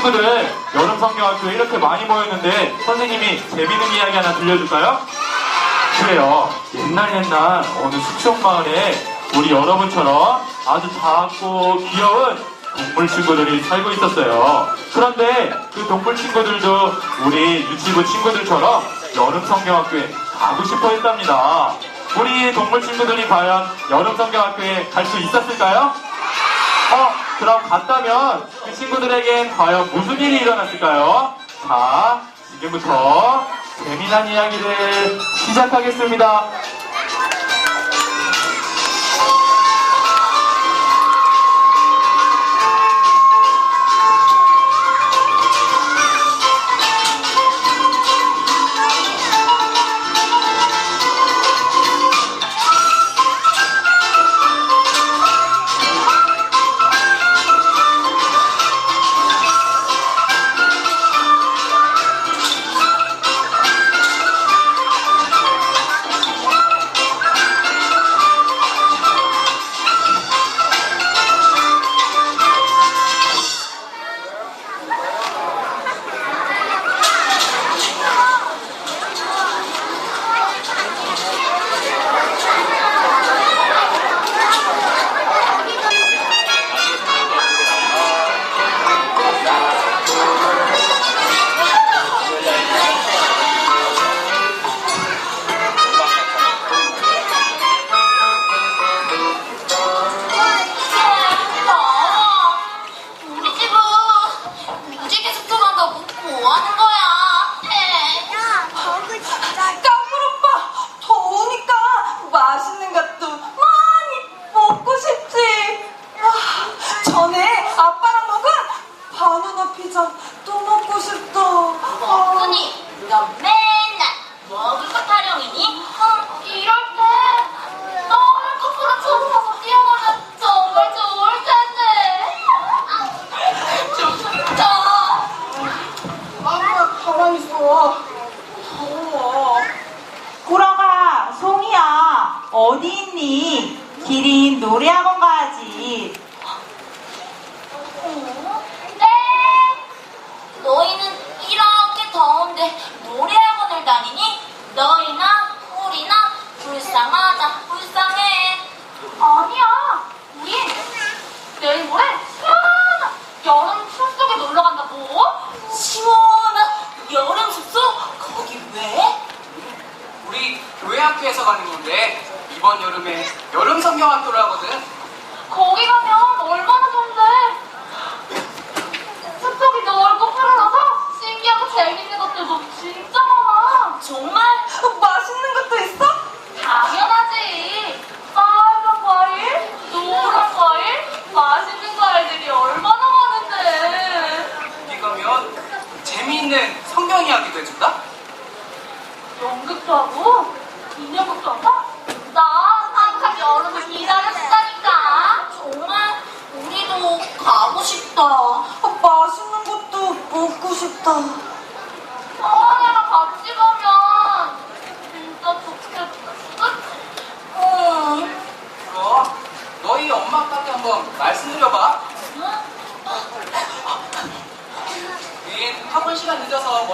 친구들 여름 성경학교에 이렇게 많이 모였는데 선생님이 재밌는 이야기 하나 들려줄까요? 그래요. 옛날 옛날 어느 숙성 마을에 우리 여러분처럼 아주 작고 귀여운 동물 친구들이 살고 있었어요. 그런데 그 동물 친구들도 우리 유치부 친구들처럼 여름 성경학교에 가고 싶어 했답니다. 우리 동물 친구들이 과연 여름 성경학교에 갈 수 있었을까요? 어, 그럼 갔다면 그 친구들에겐 과연 무슨 일이 일어났을까요? 자, 지금부터 재미난 이야기를 시작하겠습니다.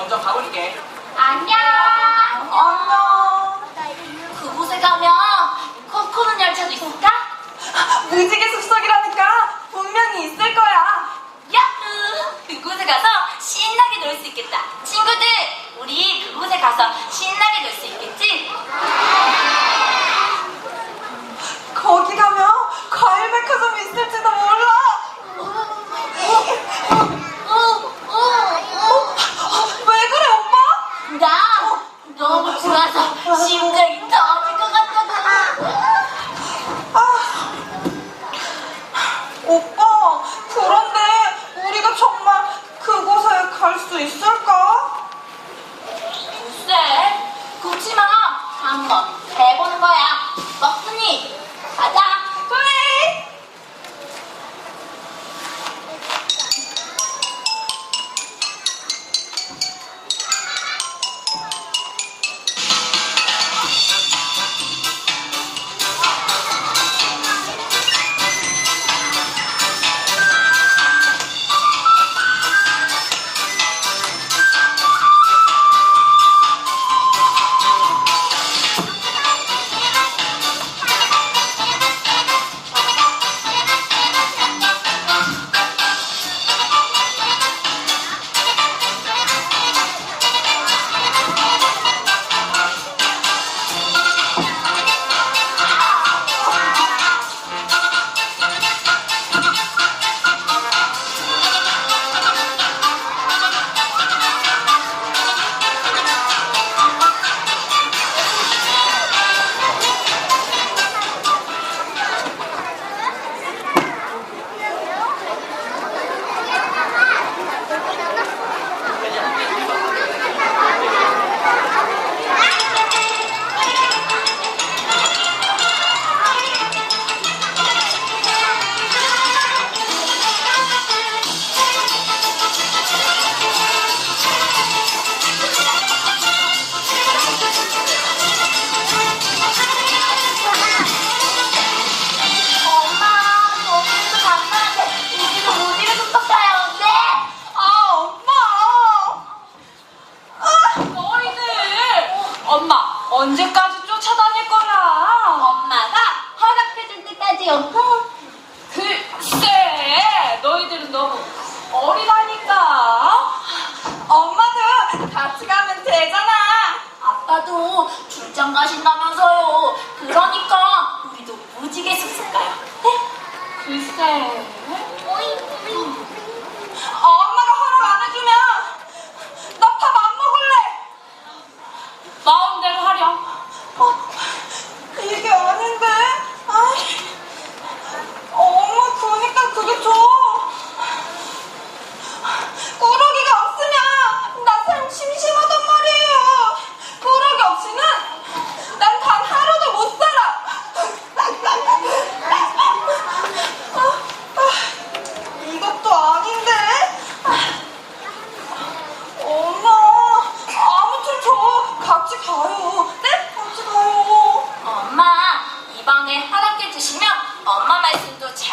먼저 가볼게. 안녕. 안녕. 그곳에 가면 코코는 열차도 있을까? 아, 무지개 Está muito, muito.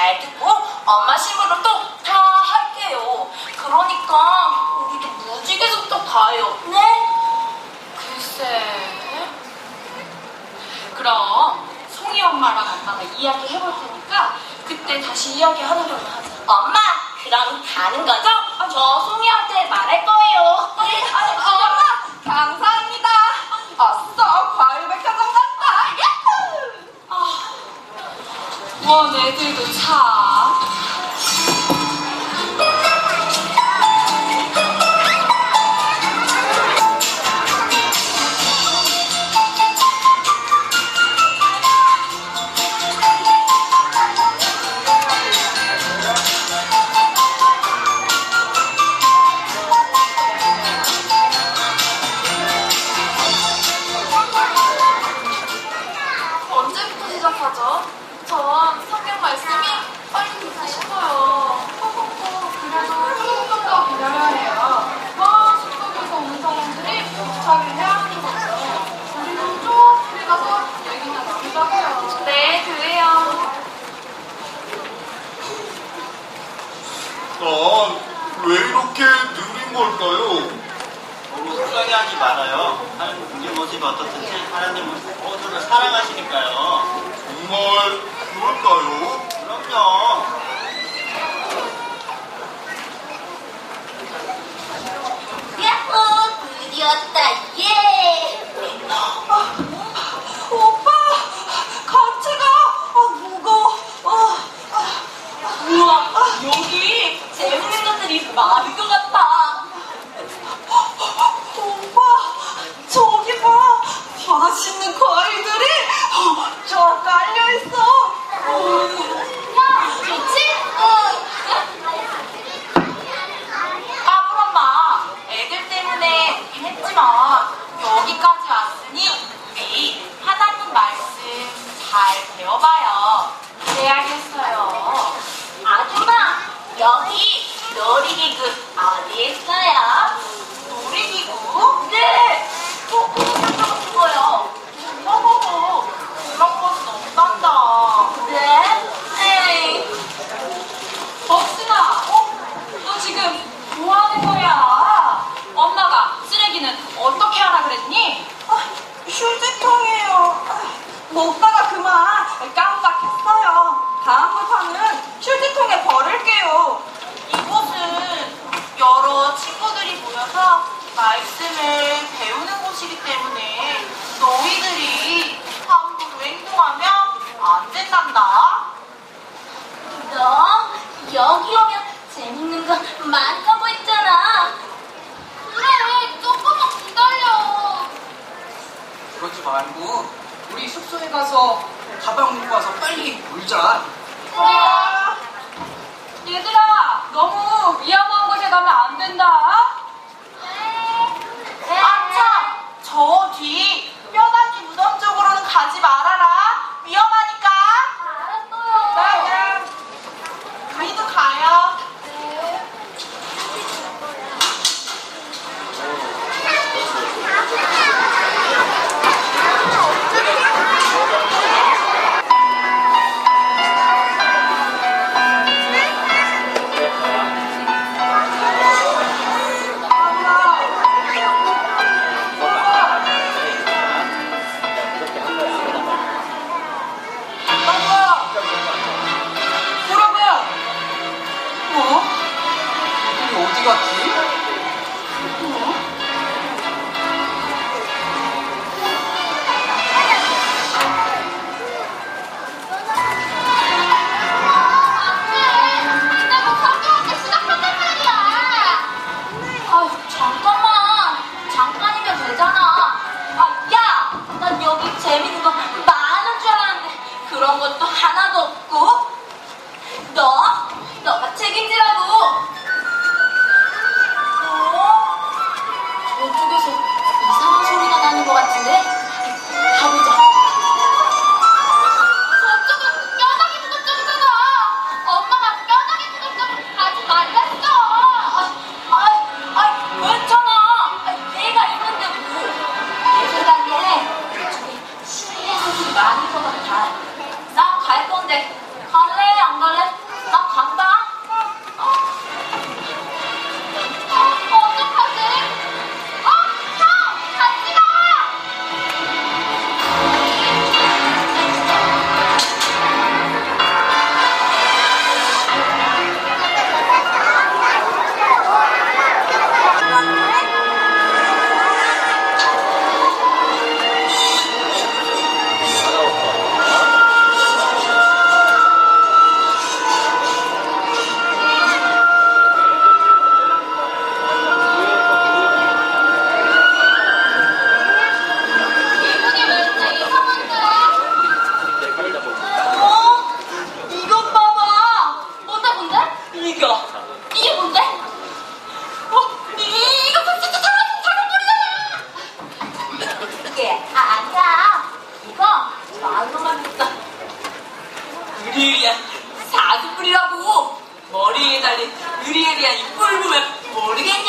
잘 듣고 엄마 식으로또 다 할게요. 그러니까 우리도 무지개도 또 가요. 네? 글쎄. 그럼 송이 엄마랑 엄마가 이야기해볼 테니까 그때 다시 이야기하는 걸로 하자. 엄마, 그럼 가는 거죠? 아, 저 송이 엄마. 그럴까 요? 그럼 요. 야 호! 드디어 다! 예! 숙소에 가서 가방 놓고 와서 빨리 놀자. 네. 얘들아, 너무 위험한 곳에 가면 안 된다. 네. 아참! 저 뒤 뼈다귀 무덤 쪽으로는 가지 마. 그런 것도 하나 유리야. 사슴뿔이라고. 머리에 달린 유리에 대한 이 뿔 보면 모르겠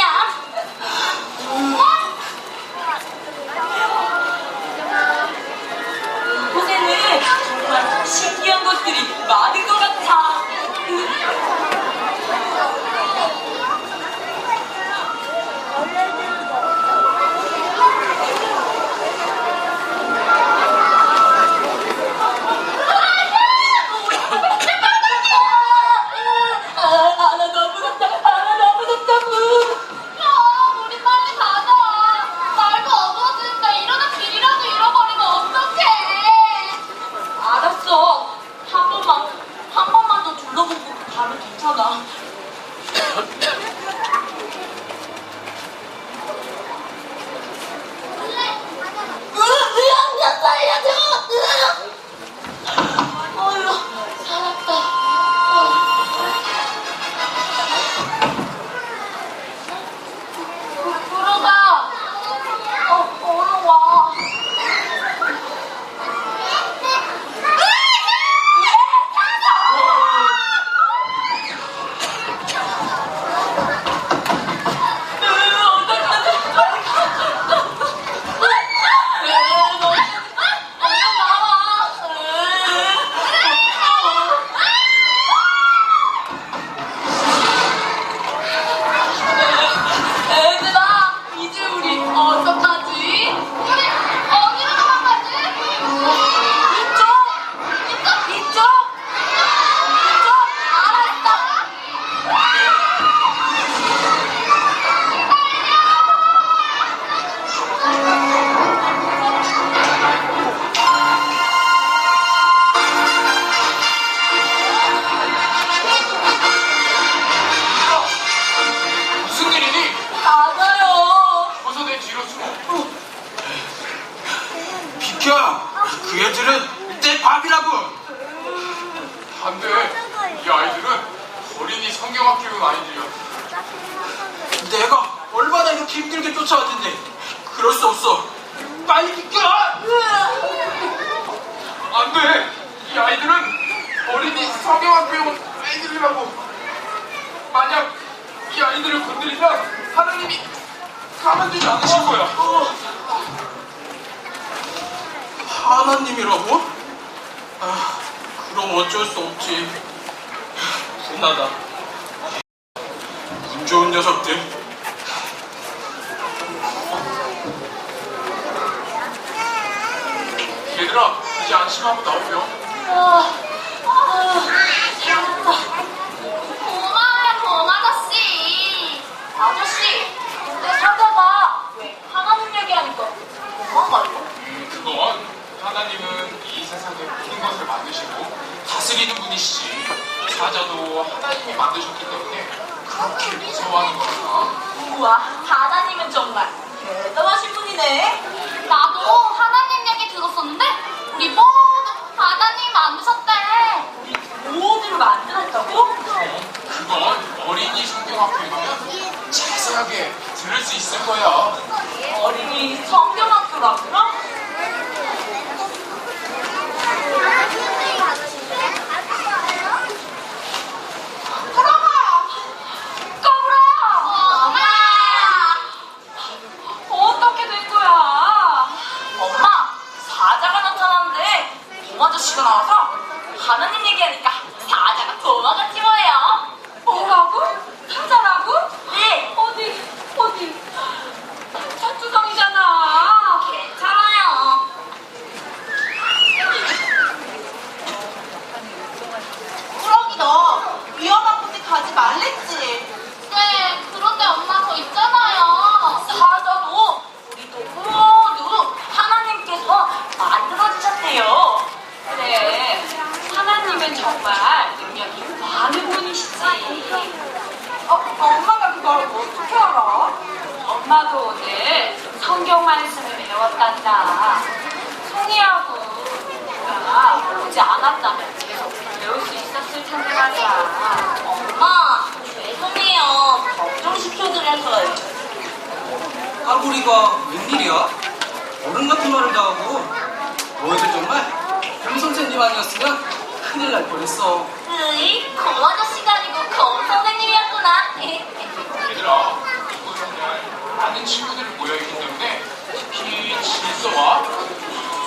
비켜! 그 애들은 내 밥이라고! 안 돼. 이 아이들은 어린이 성경학교가 아니지요. 내가 얼마나 이렇게 힘들게 쫓아왔는데 그럴 수 없어. 빨리 비켜! 안 돼. 이 아이들은 어린이 성경학교에 온 아이들이라고. 만약 이 아이들을 건드리면 하나님이 가만두지 않으실 거야. 하나님이라고? 아, 그럼 어쩔 수 없지. 분하다. 운 좋은 녀석들. 얘들아, 이제 안심하고 나오렴. 고마워요, 곰 아저씨. 아저씨, 근데 사자가 왜 하나님 얘기하니까 도망가요? 하나님은 이 세상의 모든 것을 만드시고 다스리는 분이시지. 사자도 하나님이 만드셨기 때문에 그렇게 무서워하는 거구나. 우와, 하나님은 정말 대단하신 분이네. 나도 하나님 얘기 들었었는데 우리 모두 하나님 만드셨대. 모두를 만들었다고? 그건 어린이 성경학교에 가면 자세하게 들을 수 있을 거야. 어린이 성경학교라고요? 배우지 않았다면 계속 배울 수 있었을 텐데 말이야. 엄마, 죄송해요. 걱정시켜드려서요. 까불이가 웬일이야? 어른 같은 말을 다 하고 너희들 정말 김선생님 아니었으면 큰일 날 뻔했어 으이, 검 아저씨가 아니고 검 선생님이었구나. 얘들아, 이거 정말 많은 친구들이 모여있기 때문에 특히 질서와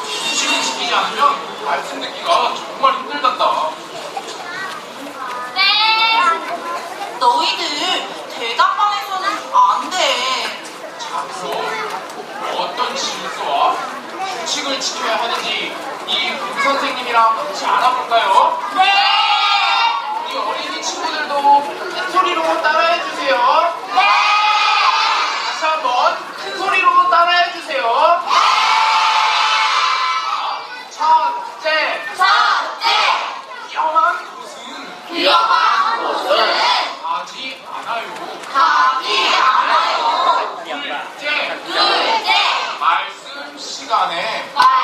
수칙을 지키지 않으면 말씀 듣기가 정말 힘들단다. 네. 너희들 대답만 해서는 안 돼. 참으로 뭐 어떤 질서와 규칙을 지켜야 하는지 이분 선생님이랑 같이 알아볼까요? 네. 우리 어린이 친구들도 큰 소리로 따라해 주세요. 네. 다시 한번 큰 소리로 따라해 주세요. 시간에. 아,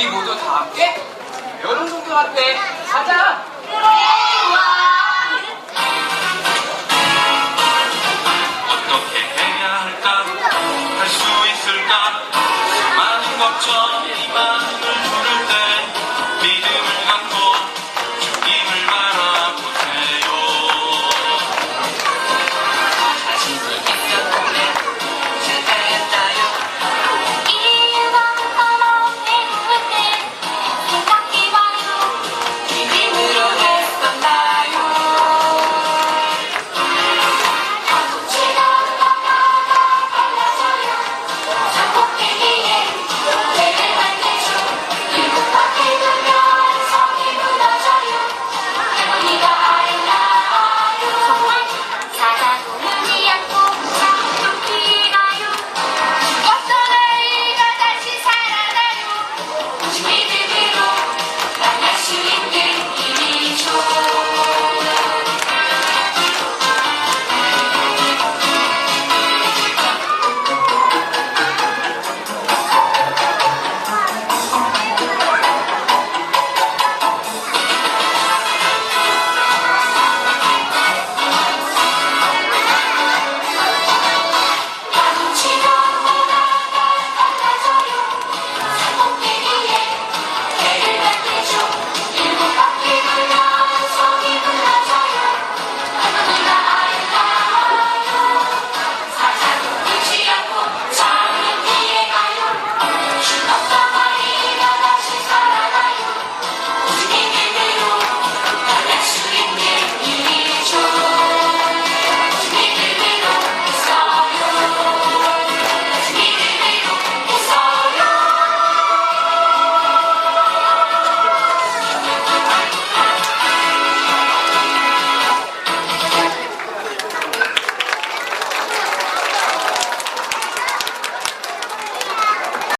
우리 모두 다 함께 여름 성경한테 가자!